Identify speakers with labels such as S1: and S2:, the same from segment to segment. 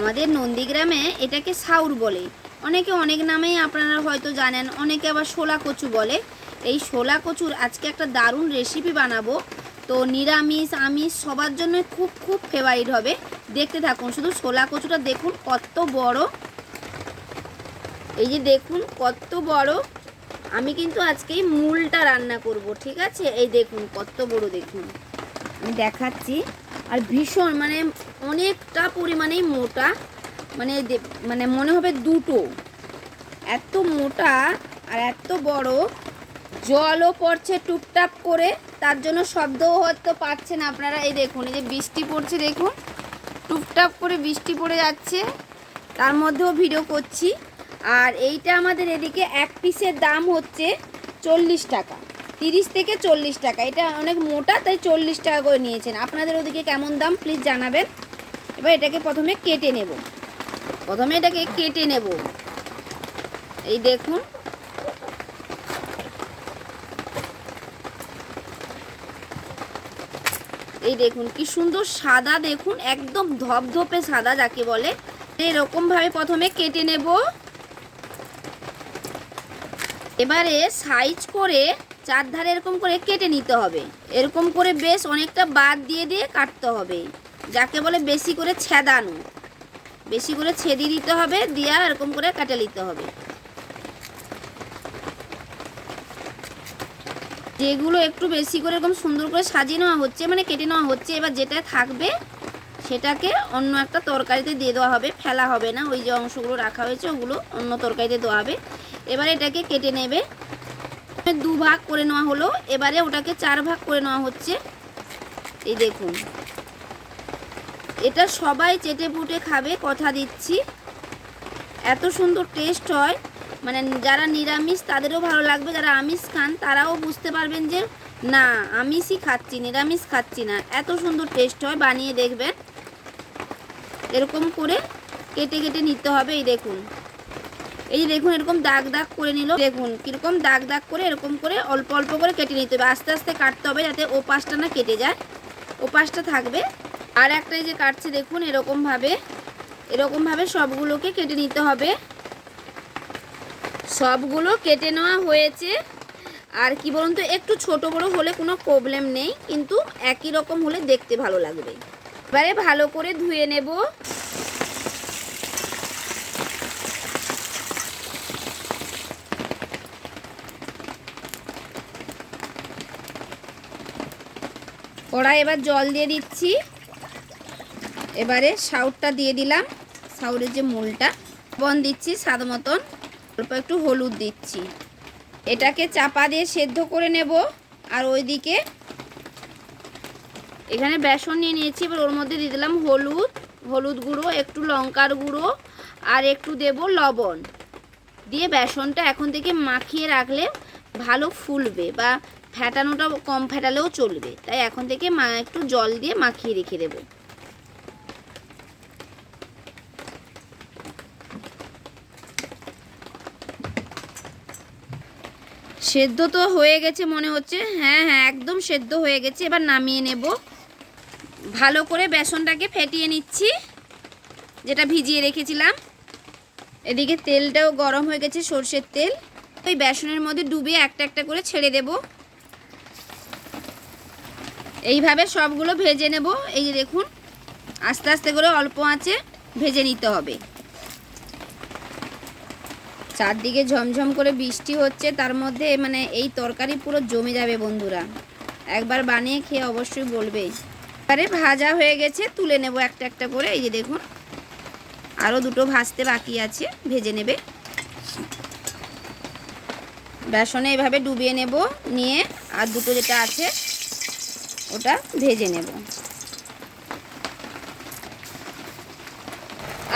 S1: আমাদের নন্দীগ্রামে এটাকে সাউর বলে। অনেকে অনেক নামেই আপনারা হয়তো জানেন, অনেকে আবার শোলা কচু বলে। এই শোলা কচুর আজকে একটা দারুণ রেসিপি বানাবো। তো নিরামিষ, আমিষ সবার জন্য খুব খুব ফেভারিট হবে। দেখতে থাকুন, শুধু শোলা কচুটা দেখুন কত বড়। এই যে দেখুন কত বড়। আমি কিন্তু আজকে মূলটা রান্না করব, ঠিক আছে? এই দেখুন কত বড় দেখুন। আমি দেখাচ্ছি। আর ভীষণ মানে অনেকটা পরিমাণেই মোটা মানে মানে মনে হবে দুটো। এত মোটা আর এত বড়, জলও পড়ছে টুপটাপ করে, তার জন্য শব্দও হয়তো পাচ্ছেন আপনারা এই দেখুন, এই যে বৃষ্টি পড়ছে, দেখুন। টুপটাপ করে বৃষ্টি পড়ে যাচ্ছে, তার মধ্যেও ভিডিও করছি। আর এইটা আমাদের এদিকে এক পিসের দাম হচ্ছে চল্লিশ টাকা, তিরিশ থেকে চল্লিশ টাকা। এটা অনেক মোটা, তাই চল্লিশ টাকা করে নিয়েছেন। আপনাদের ওদিকে কেমন দাম প্লিজ জানাবেন। এবার এটাকে প্রথমে কেটে নেব। প্রথমে এটাকে কেটে নেব। এই দেখুন। এই দেখুন, কি সুন্দর সাদা দেখুন, একদম ধপধপে সাদা যাকে বলে। এরকম ভাবে প্রথমে কেটে নেব। এবারে সাইজ করে চারধারে এরকম করে কেটে নিতে হবে। এরকম করে বেশ অনেকটা বাদ দিয়ে দিয়ে কাটতে হবে। যাকে বলে বেশি করে ছেদানো। বেশি করে ছেদি দিতে হবে, দিয়া এরকম করে কাটে নিতে হবে। যেগুলো একটু বেশি করে এরকম সুন্দর করে সাজিয়ে নেওয়া হচ্ছে মানে কেটে নেওয়া হচ্ছে, এবার যেটা থাকবে সেটাকে অন্য একটা তরকারিতে দিয়ে দেওয়া হবে, ফেলা হবে না, ওই যে অংশগুলো রাখা হয়েছে, ওগুলো অন্য তরকারিতে দেওয়া হবে। এবার এটাকে কেটে নেবে। দু ভাগ করে নেওয়া হলো, এবারে ওটাকে চার ভাগ করে নেওয়া হচ্ছে। এই দেখুন। এটা সবাই চেটে পুটে খাবে, কথা দিচ্ছি। এত সুন্দর টেস্ট হয়। মানে যারা নিরামিষ, তাদেরও ভালো লাগবে। যারা আমিষ খান, তারাও বুঝতে পারবেন যে, না, আমিষই খাচ্ছি, নিরামিষ খাচ্ছি না। এত সুন্দর টেস্ট হয়, বানিয়ে দেখবেন। এরকম করে কেটে কেটে নিতে হবে, এই দেখুন। এই দেখুন, এরকম দাগ দাগ করে নিল। দেখুন, কীরকম দাগ দাগ করে, এরকম করে অল্প অল্প করে কেটে নিতে হবে। আস্তে আস্তে কাটতে হবে, যাতে ও পাশটা না কেটে যায়। ও পাশটা থাকবে। আর একটা যে কাটছে, দেখুন, এরকমভাবে এরকমভাবে সবগুলোকে কেটে নিতে হবে। সবগুলো কেটে নেওয়া হয়েছে। আর কি বলুন তো, একটু ছোট বড় হলে কোনো প্রবলেম নেই, কিন্তু একই রকম হলে দেখতে ভালো লাগবে। এবারে ভালো করে ধুয়ে নেব। কড়াই এবার জল দিয়ে দিচ্ছি। এবারে সাউটটা দিয়ে দিলাম। সাউরের যে মূলটা, বন দিচ্ছি স্বাদ মতন। অল্প একটু হলুদ দিচ্ছি। এটাকে চাপা দিয়ে সেদ্ধ করে নেব। আর ওইদিকে এখানে বেসন নিয়ে নিয়েছি, এবার ওর মধ্যে দিয়ে দিলাম হলুদ হলুদ গুঁড়ো, একটু লঙ্কার গুঁড়ো, আর একটু দেব লবণ। দিয়ে বেসনটা এখন থেকে মাখিয়ে রাখলে ভালো ফুলবে বা ফ্যাটানোটা কম ফ্যাটালেও চলবে। তাই এখন থেকে মা, একটু জল দিয়ে মাখিয়ে রেখে দেবো। সেদ্ধ তো হয়ে গেছে মনে হচ্ছে। হ্যাঁ হ্যাঁ একদম সেদ্ধ হয়ে গেছে। এবার নামিয়ে নেব। ভালো করে বেসনটাকে ফেটিয়ে নিচ্ছি, যেটা ভিজিয়ে রেখেছিলাম। এদিকে তেলটাও গরম হয়ে গেছে, সর্ষের তেল। ওই বেসনের মধ্যে ডুবিয়ে একটা একটা করে ছেড়ে দেব। এইভাবে সবগুলো ভেজে নেব। এই যে দেখুন, আস্তে আস্তে করে অল্প আঁচে ভেজে নিতে হবে। চারদিকে ঝমঝম করে বৃষ্টি হচ্ছে, তার মধ্যে মানে এই তরকারি পুরো জমে যাবে বন্ধুরা। একবার বানিয়ে খেয়ে অবশ্যই বলবে। এবারে ভাজা হয়ে গেছে, তুলে নেব একটা একটা করে, এই যে দেখুন। আরও দুটো ভাজতে বাকি আছে, ভেজে নেবে। বেসনে এভাবে ডুবিয়ে নেব, নিয়ে আর দুটো যেটা আছে, ওটা ভেজে নেব।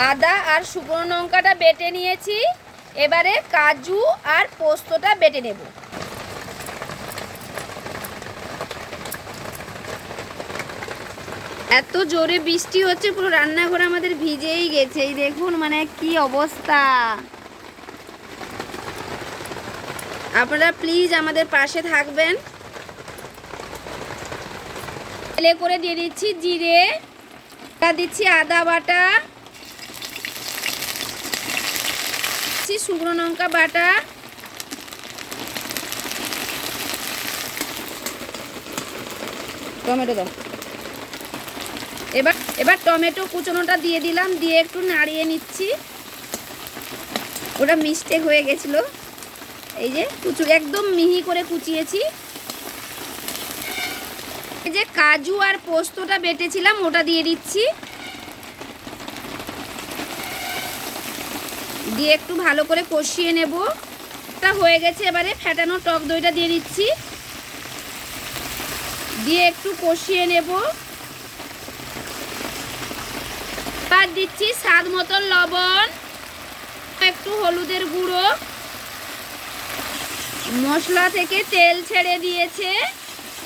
S1: আদা আর শুকনো লঙ্কাটা বেটে নিয়েছি। এবারে কাজু আর পোস্তটা বেটে নেব। এত জোরে বৃষ্টি হচ্ছে পুরো রান্নাঘর আমাদের ভিজেই গেছে। এই দেখুন মানে কি অবস্থা। আপনারা প্লিজ আমাদের পাশে থাকবেন। তেলে করে দিয়ে দিচ্ছি জিরে দিচ্ছি আদা বাটা শুকনো লঙ্কা বাটা। টমেটো দাও। এবার এবার টমেটো কুচনোটা দিয়ে দিলাম দিয়ে একটু নাড়িয়ে নিচ্ছি। ওটা মিস্টেক হয়ে গেছিল। এই যে কুচু একদম মিহি করে কুচিয়েছি। এই যে কাজু আর পোস্তটা বেটেছিলাম ওটা দিয়ে দিচ্ছি। দিয়ে একটু ভালো করে কষিয়ে নেব। তা হয়ে গেছে, এবারে ফ্যাটানো টক দইটা দিয়ে দিচ্ছি। দিয়ে একটু কষিয়ে নেব। আর দিচ্ছি স্বাদ মতন লবণ, একটু হলুদের গুঁড়ো। মশলা থেকে তেল ছেড়ে দিয়েছে।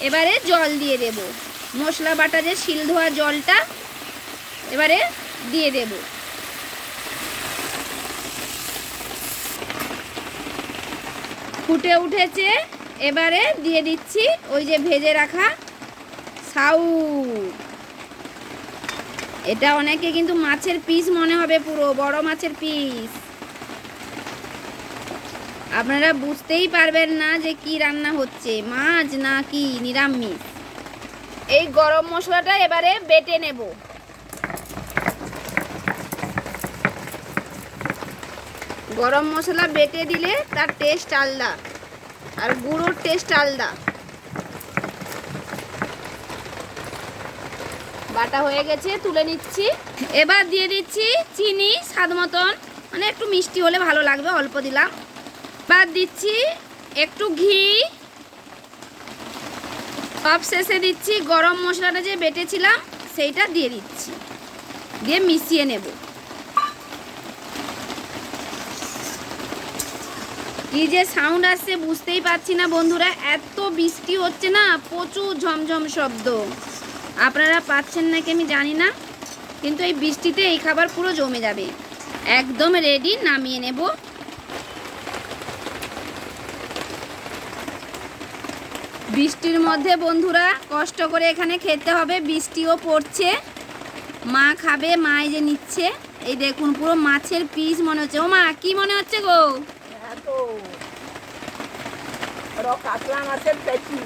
S1: এবারে জল দিয়ে দেব। মশলা বাটা যে শিল ধোয়া জলটা, এবারে দিয়ে দেব। ফুটে উঠেছে। এবারে দিয়ে দিচ্ছি ওই যে ভেজে রাখা সাউ এটা অনেকে কিন্তু মাছের পিস মনে হবে পুরো, বড় মাছের পিস। আপনারা বুঝতেই পারবেন না যে কি রান্না হচ্ছে, মাছ না কি নিরামিষ। এই গরম মশলাটা এবারে বেটে নেব। গরম মশলা বেটে দিলে তার টেস্ট আলাদা। আর গুঁড়োর টেস্ট আলাদা। বাটা হয়ে গেছে, তুলে নিচ্ছি। এবার দিয়ে দিচ্ছি চিনি, স্বাদ মতন। মানে একটু মিষ্টি হলে ভালো লাগবে, অল্প দিলাম। এবার দিচ্ছি একটু ঘি। সব শেষে দিচ্ছি গরম মশলাটা যে বেটেছিলাম, সেইটা দিয়ে দিচ্ছি। দিয়ে মিশিয়ে নেব। কি যে সাউন্ড আসছে বুঝতেই পারছি না বন্ধুরা। এত বৃষ্টি হচ্ছে না, প্রচুর ঝমঝম শব্দ। আপনারা পাচ্ছেন নাকি আমি জানি না, কিন্তু এই বৃষ্টিতে এই খাবার পুরো জমে যাবে। একদম রেডি নামিয়ে নেব। বৃষ্টির মধ্যে বন্ধুরা কষ্ট করে এখানে খেতে হবে, বৃষ্টিও পড়ছে। মা খাবে, মা এই যে নিচ্ছে। এই দেখুন, পুরো মাছের পিস মনে হচ্ছে। ও মা, কি মনে হচ্ছে গো?
S2: তো ওরা কাতলা মাছের পেটি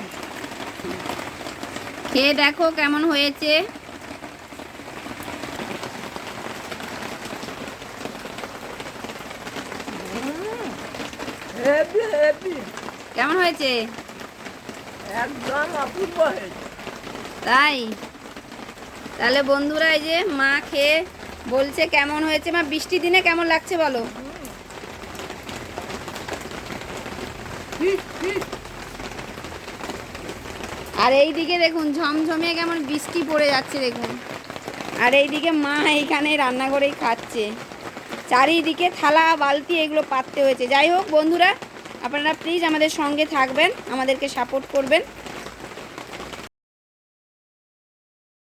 S1: খেয়ে দেখো কেমন হয়েছে। কেমন হয়েছে?
S2: একদম অপূর্ব হয়েছে।
S1: তাই? তাহলে বন্ধুরা এই যে মা খেয়ে বলছে কেমন হয়েছে মা বৃষ্টি দিনে কেমন লাগছে বলো
S2: ঠিক ঠিক
S1: আর এই দিকে দেখুন ঝমঝমে কেমন বৃষ্টি পড়ে যাচ্ছে দেখুন। আর এইদিকে মা এইখানে রান্নাঘরেই খাচ্ছে। চারিদিকে থালা, বালতি এগুলো পাততে হয়েছে। যাই হোক বন্ধুরা, আপনারা প্লিজ আমাদের সঙ্গে থাকবেন, আমাদেরকে সাপোর্ট করবেন।